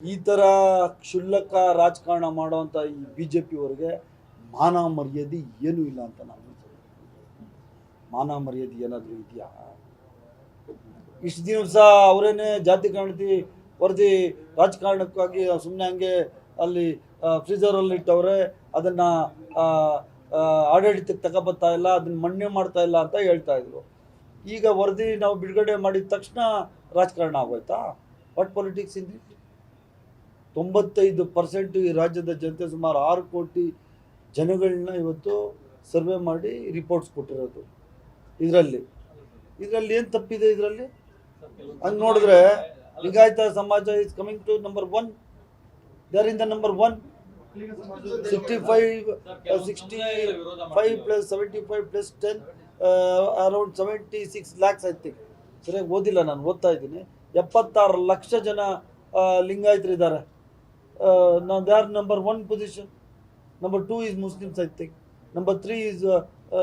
ಈ ಥರ ಕ್ಷುಲ್ಲಕ ರಾಜಕಾರಣ ಮಾಡುವಂತ ಈ ಬಿ ಜೆ ಪಿಯವರಿಗೆ ಮಾನ ಮರ್ಯಾದೆ ಏನೂ ಇಲ್ಲ ಅಂತ ನಾನು. ಮಾನ ಮರ್ಯಾದೆ ಏನಾದರೂ ಇದೆಯಾ? ಇಷ್ಟು ದಿವಸ ಅವರೇನೆ ಜಾತಿ ಗಣತಿ ವರದಿ ರಾಜಕಾರಣಕ್ಕಾಗಿ ಸುಮ್ಮನೆ ಹಂಗೆ ಅಲ್ಲಿ ಫ್ರೀಜರಲ್ಲಿ ಇಟ್ಟವ್ರೆ, ಅದನ್ನು ಆಡಳಿತಕ್ಕೆ ತಗೊಬತ್ತಾ ಇಲ್ಲ, ಅದನ್ನು ಮಣ್ಣೆ ಮಾಡ್ತಾ ಇಲ್ಲ ಅಂತ ಹೇಳ್ತಾ ಇದ್ರು. ಈಗ ವರದಿ ನಾವು ಬಿಡುಗಡೆ ಮಾಡಿದ ತಕ್ಷಣ ರಾಜಕಾರಣ ಆಗೋಯ್ತಾ? ವಾಟ್ ಪಾಲಿಟಿಕ್ಸ್ ಇನ್ ತೊಂಬತ್ತೈದು ಪರ್ಸೆಂಟ್ ಈ ರಾಜ್ಯದ ಜನತೆ ಸುಮಾರು ಆರು ಕೋಟಿ ಜನಗಳನ್ನ ಇವತ್ತು ಸರ್ವೆ ಮಾಡಿ ರಿಪೋರ್ಟ್ಸ್ ಕೊಟ್ಟಿರೋದು. ಇದರಲ್ಲಿ. ಇದರಲ್ಲಿ ಏನು ತಪ್ಪಿದೆ ಇದರಲ್ಲಿ? ಹಂಗೆ ನೋಡಿದ್ರೆ ಲಿಂಗಾಯತ ಸಮಾಜ is coming to number one they are in the number one sixty five sixty five plus seventy five plus ten around seventy six lakhs I ಸರಿಯಾಗಿ ಓದಿಲ್ಲ ನಾನು, ಓದ್ತಾ ಇದ್ದೀನಿ. ಎಪ್ಪತ್ತಾರು ಲಕ್ಷ ಜನ ಆ, they are number one number one position number two I think. I think number three is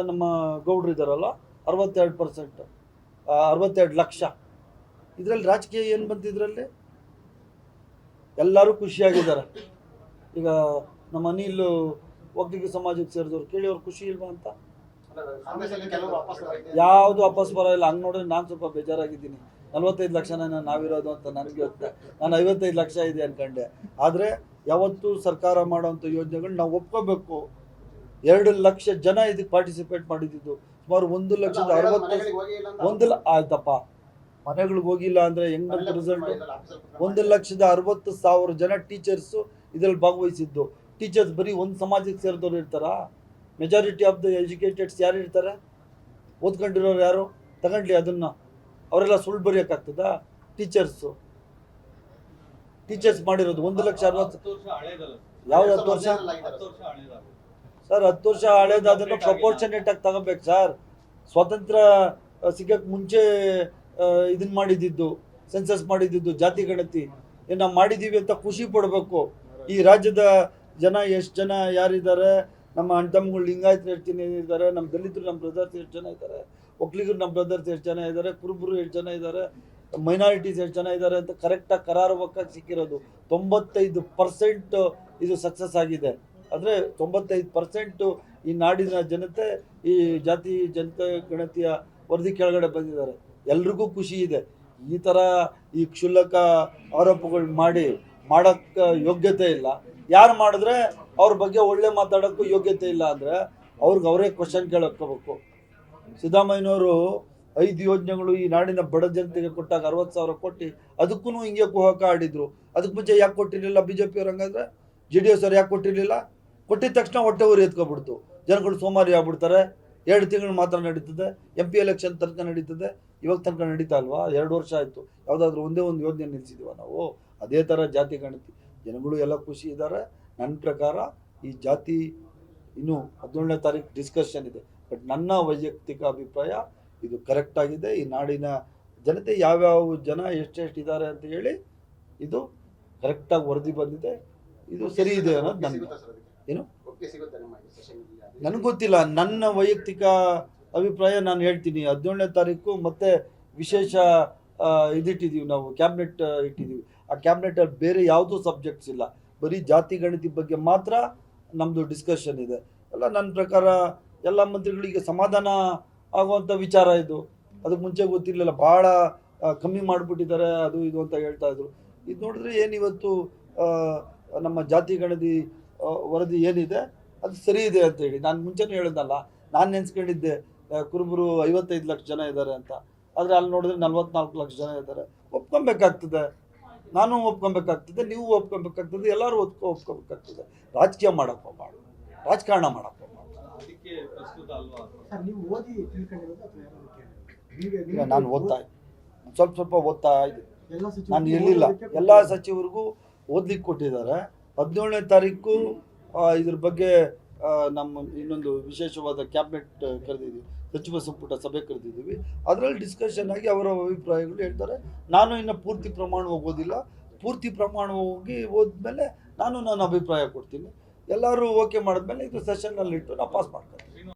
ನಮ್ಮ ಗೌಡ್ರು ಇದ್ದಾರಲ್ಲ ಅರವತ್ತೆರಡು ಪರ್ಸೆಂಟ್ ಅರವತ್ತೆರಡು ಲಕ್ಷ. ಇದರಲ್ಲಿ ರಾಜಕೀಯ ಏನು ಬಂತು ಇದರಲ್ಲಿ? ಎಲ್ಲರೂ ಖುಷಿಯಾಗಿದ್ದಾರೆ. ಈಗ ನಮ್ಮ ಅನಿಲ್ ಒಗ್ಗಿಗೆ ಸಮಾಜಕ್ಕೆ ಸೇರಿದವ್ರು ಕೇಳಿ ಅವ್ರು ಖುಷಿ ಇಲ್ವಾ ಅಂತ? ಯಾವುದು ವಾಪಸ್ ಬರೋ ಇಲ್ಲ ಹಂಗೆ ನೋಡಿದ್ರೆ ನಾನು ಸ್ವಲ್ಪ ಬೇಜಾರಾಗಿದ್ದೀನಿ. ನಲ್ವತ್ತೈದು ಲಕ್ಷನ ನಾವಿರೋದು ಅಂತ ನನಗೆ ಗೊತ್ತೆ. ನಾನು ಐವತ್ತೈದು ಲಕ್ಷ ಇದೆ ಅನ್ಕೊಂಡೆ. ಆದರೆ ಯಾವತ್ತೂ ಸರ್ಕಾರ ಮಾಡೋವಂಥ ಯೋಜನೆಗಳು ನಾವು ಒಪ್ಕೋಬೇಕು. ಎರಡು ಲಕ್ಷ ಜನ ಇದಕ್ಕೆ ಪಾರ್ಟಿಸಿಪೇಟ್ ಮಾಡಿದ್ದು. ಸುಮಾರು ಒಂದು ಲಕ್ಷದ ಅರವತ್ತು ಒಂದು ಆಯ್ತಪ್ಪ. ಮನೆಗಳಿಗೆ ಹೋಗಿಲ್ಲ ಅಂದರೆ ಹೆಂಗ್ ರಿಸಲ್ಟ್ ಒಂದು ಲಕ್ಷದ ಅರವತ್ತು ಸಾವಿರ ಜನ ಟೀಚರ್ಸು ಇದರಲ್ಲಿ ಭಾಗವಹಿಸಿದ್ದು. ಟೀಚರ್ಸ್ ಬರೀ ಒಂದು ಸಮಾಜಕ್ಕೆ ಸೇರಿದವ್ರು ಇರ್ತಾರಾ? ಮೆಜಾರಿಟಿ ಆಫ್ ದ ಎಜುಕೇಟೆಡ್ಸ್ ಯಾರು ಇರ್ತಾರೆ ಓದ್ಕೊಂಡಿರೋರು ಯಾರು? ತಗೊಂಡ್ಲಿ ಅದನ್ನು. ಅವರೆಲ್ಲ ಸುಳ್ಳು ಬರೆಯೋಕ್ಕಾಗ್ತದ? ಟೀಚರ್ಸು ಟೀಚರ್ಸ್ ಮಾಡಿರೋದು ಒಂದು ಲಕ್ಷ ಅರವತ್ತು ಯಾವ್ದು ಹತ್ತು ವರ್ಷ? ಸರ್ ಹತ್ತು ವರ್ಷ ಹಳೇದಾದ್ರೂ ಪ್ರಪೋರ್ಷನೇಟ್ ಆಗಿ ತಗೋಬೇಕು ಸರ್ ಸ್ವಾತಂತ್ರ್ಯ ಸಿಗಕ್ಕೆ ಮುಂಚೆ ಇದನ್ನ ಮಾಡಿದ್ದು ಸೆನ್ಸಸ್ ಮಾಡಿದ್ದು ಜಾತಿ ಗಣತಿ. ಏನ ನಾವು ಮಾಡಿದ್ದೀವಿ ಅಂತ ಖುಷಿ ಪಡಬೇಕು. ಈ ರಾಜ್ಯದ ಜನ ಎಷ್ಟು ಜನ ಯಾರಿದ್ದಾರೆ? ನಮ್ಮ ಅಣ್ಣ ತಮ್ಮಗಳು ಲಿಂಗಾಯತರು ಎಷ್ಟು ಜನ ಇದ್ದಾರೆ ನಮ್ಮ ದಲಿತರು ನಮ್ಮ ಪ್ರಜಾತಿ ಎಷ್ಟು ಜನ ಇದ್ದಾರೆ? ಒಕ್ಕಲಿಗರು ನಮ್ಮ ಬ್ರದರ್ಸ್ ಎಷ್ಟು ಜನ ಇದ್ದಾರೆ ಕುರುಬರು ಎಷ್ಟು ಜನ ಇದ್ದಾರೆ ಮೈನಾರಿಟೀಸ್ ಎಷ್ಟು ಜನ ಇದ್ದಾರೆ ಅಂತ ಕರೆಕ್ಟಾಗಿ ಕರಾರುವಕ್ಕಾಗಿ ಸಿಕ್ಕಿರೋದು. ತೊಂಬತ್ತೈದು ಪರ್ಸೆಂಟ್ ಇದು ಸಕ್ಸಸ್ ಆಗಿದೆ. ಅಂದರೆ ತೊಂಬತ್ತೈದು ಪರ್ಸೆಂಟು ಈ ನಾಡಿನ ಜನತೆ, ಈ ಜಾತಿ ಜನತೆ ಗಣತಿಯ ವರದಿ ಕೆಳಗಡೆ ಬಂದಿದ್ದಾರೆ. ಎಲ್ರಿಗೂ ಖುಷಿ ಇದೆ. ಈ ಥರ ಈ ಕ್ಷುಲ್ಲಕ ಆರೋಪಗಳು ಮಾಡಿ ಮಾಡೋಕ್ಕೆ ಯೋಗ್ಯತೆ ಇಲ್ಲ. ಯಾರು ಮಾಡಿದ್ರೆ ಅವ್ರ ಬಗ್ಗೆ ಒಳ್ಳೆ ಮಾತಾಡೋಕ್ಕೂ ಯೋಗ್ಯತೆ ಇಲ್ಲ ಅಂದರೆ ಅವ್ರಿಗೆ ಅವರೇ ಕ್ವಶನ್ ಕೇಳಕ್ಕೋಬೇಕು ಸಿದ್ದರಾಮಯ್ಯನವರು ಐದು ಯೋಜನೆಗಳು ಈ ನಾಡಿನ ಬಡ ಜನತೆಗೆ ಕೊಟ್ಟಾಗ ಅರವತ್ತು ಸಾವಿರ ಕೊಟ್ಟು ಅದಕ್ಕೂ ಹಿಂಗೆ ಕುಹಕ ಆಡಿದ್ರು. ಅದಕ್ಕೆ ಮುಂಚೆ ಯಾಕೆ ಕೊಟ್ಟಿರಲಿಲ್ಲ ಬಿ ಜೆ ಪಿಯವ್ರು ಹಂಗಂದ್ರೆ? ಜೆ ಡಿ ಎಸ್ ಅವ್ರು ಯಾಕೆ ಕೊಟ್ಟಿರಲಿಲ್ಲ? ಕೊಟ್ಟಿದ ತಕ್ಷಣ ಹೊಟ್ಟೆ ಊರಿ ಎತ್ಕೊಬಿಡ್ತು. ಜನಗಳು ಸೋಮಾರಿ ಆಗ್ಬಿಡ್ತಾರೆ. ಎರಡು ತಿಂಗಳು ಮಾತ್ರ ನಡೀತದೆ. ಎಂ ಪಿ ಎಲೆಕ್ಷನ್ ತನಕ ನಡೀತದೆ. ಇವಾಗ ತನಕ ನಡೀತಾ ಅಲ್ವಾ ಎರಡು ವರ್ಷ ಆಯಿತು. ಯಾವುದಾದ್ರೂ ಒಂದೇ ಒಂದು ಯೋಜನೆ ನಿಲ್ಲಿಸಿದ್ವ ನಾವು? ಅದೇ ಥರ ಜಾತಿ ಗಣತಿ. ಜನಗಳು ಎಲ್ಲ ಖುಷಿ ಇದ್ದಾರೆ. ನನ್ನ ಪ್ರಕಾರ ಈ ಜಾತಿ ಇನ್ನೂ ಹದಿನೇಳನೇ ತಾರೀಕು ಡಿಸ್ಕಷನ್ ಇದೆ. ಬಟ್ ನನ್ನ ವೈಯಕ್ತಿಕ ಅಭಿಪ್ರಾಯ ಇದು ಕರೆಕ್ಟ್ ಆಗಿದೆ. ಈ ನಾಡಿನ ಜನತೆ ಯಾವ್ಯಾವ ಜನ ಎಷ್ಟೆಷ್ಟು ಇದ್ದಾರೆ ಅಂತ ಹೇಳಿ ಇದು ಕರೆಕ್ಟಾಗಿ ವರದಿ ಬಂದಿದೆ. ಇದು ಸರಿ ಇದೆ ಅನ್ನೋದು ನನ್ನ ಏನು? ನನಗೆ ಗೊತ್ತಿಲ್ಲ. ನನ್ನ ವೈಯಕ್ತಿಕ ಅಭಿಪ್ರಾಯ ನಾನು ಹೇಳ್ತೀನಿ. ಹದಿನೇಳನೇ ತಾರೀಕು ಮತ್ತೆ ವಿಶೇಷ ಇದಿಟ್ಟಿದ್ದೀವಿ ನಾವು ಕ್ಯಾಬಿನೆಟ್ ಇಟ್ಟಿದ್ದೀವಿ ಆ ಕ್ಯಾಬಿನೆಟಲ್ಲಿ ಬೇರೆ ಯಾವುದೂ ಸಬ್ಜೆಕ್ಟ್ಸ್ ಇಲ್ಲ. ಬರೀ ಜಾತಿ ಗಣತಿ ಬಗ್ಗೆ ಮಾತ್ರ ನಮ್ಮದು ಡಿಸ್ಕಷನ್ ಇದೆ. ಎಲ್ಲ ನನ್ನ ಪ್ರಕಾರ ಎಲ್ಲ ಮಂತ್ರಿಗಳಿಗೆ ಸಮಾಧಾನ ಆಗುವಂಥ ವಿಚಾರ ಇದು. ಅದಕ್ಕೆ ಮುಂಚೆ ಗೊತ್ತಿರಲಿಲ್ಲ, ಭಾಳ ಕಮ್ಮಿ ಮಾಡಿಬಿಟ್ಟಿದ್ದಾರೆ, ಅದು ಇದು ಅಂತ ಹೇಳ್ತಾ ಇದ್ರು. ಇದು ನೋಡಿದ್ರೆ ಏನಿವತ್ತು ನಮ್ಮ ಜಾತಿ ಗಣತಿ ವರದಿ ಏನಿದೆ, ಅದು ಸರಿ ಇದೆ ಅಂತ ಹೇಳಿ. ನಾನು ಮುಂಚೆನೂ ಹೇಳಿದ್ನಲ್ಲ ನಾನು ನೆನೆಸ್ಕೊಂಡಿದ್ದೆ ಕುರುಬರು ಐವತ್ತೈದು ಲಕ್ಷ ಜನ ಇದ್ದಾರೆ ಅಂತ. ಆದರೆ ಅಲ್ಲಿ ನೋಡಿದ್ರೆ ನಲ್ವತ್ನಾಲ್ಕು ಲಕ್ಷ ಜನ ಇದ್ದಾರೆ. ಒಪ್ಕೊಬೇಕಾಗ್ತದೆ. ನಾನು ಒಪ್ಕೊಬೇಕಾಗ್ತದೆ, ನೀವು ಒಪ್ಕೊಬೇಕಾಗ್ತದೆ, ಎಲ್ಲರೂ ಒಪ್ಕೊ, ಒಪ್ಕೊಬೇಕಾಗ್ತದೆ. ರಾಜಕೀಯ ಮಾಡಪ್ಪ ಹೋಗ್ಬಾರ್ದು ರಾಜಕಾರಣ ಮಾಡಕ್ಕೆ ಹೋಗ್ಬಾರ್ದು ಅದಕ್ಕೆ ಪ್ರಸ್ತುತ ಅಲ್ವಾ? ಸರ್ ನೀವು ಓದಿ ತಿಳ್ಕೊಂಡಿರೋದು ಅಥವಾ ಯಾರಾದ್ರು ಕೇಳಿದ್ರಾ? ಈಗ ನಾನು ಓದ್ತಾ ಸ್ವಲ್ಪ ಸ್ವಲ್ಪ ಓದ್ತಾ ಇದ್ದೀನಿ ಎಲ್ಲ ಸಚಿವರು ನಾನು ಇರಲಿಲ್ಲ. ಎಲ್ಲ ಸಚಿವರಿಗೂ ಓದ್ಲಿಕ್ಕೆ ಕೊಟ್ಟಿದ್ದಾರೆ. ಹದಿನೇಳನೇ ತಾರೀಕು ಆ, ಇದ್ರ ಬಗ್ಗೆ ಆ, ನಮ್ಮ ಇನ್ನೊಂದು ವಿಶೇಷವಾದ ಕ್ಯಾಬಿನೆಟ್ ಕರೆದಿದ್ವಿ ಸಚಿವ ಸಂಪುಟ ಸಭೆ ಕರೆದಿದ್ದೀವಿ. ಅದರಲ್ಲಿ ಡಿಸ್ಕಷನ್ ಆಗಿ ಅವರ ಅಭಿಪ್ರಾಯಗಳು ಹೇಳ್ತಾರೆ. ನಾನು ಇನ್ನು ಪೂರ್ತಿ ಪ್ರಮಾಣವಾಗಿ ಓದಿಲ್ಲ. ಪೂರ್ತಿ ಪ್ರಮಾಣವಾಗಿ ಓದ್ಮೇಲೆ ನಾನು ನನ್ನ ಅಭಿಪ್ರಾಯ ಕೊಡ್ತೀನಿ. ಎಲ್ಲರೂ ಓಕೆ ಮಾಡಿದ್ಮೇಲೆ ಇದು ಸೆಷನ್ನಲ್ಲಿ ಇಟ್ಟು ನಾವು ಪಾಸ್ ಮಾಡ್ತೀನಿ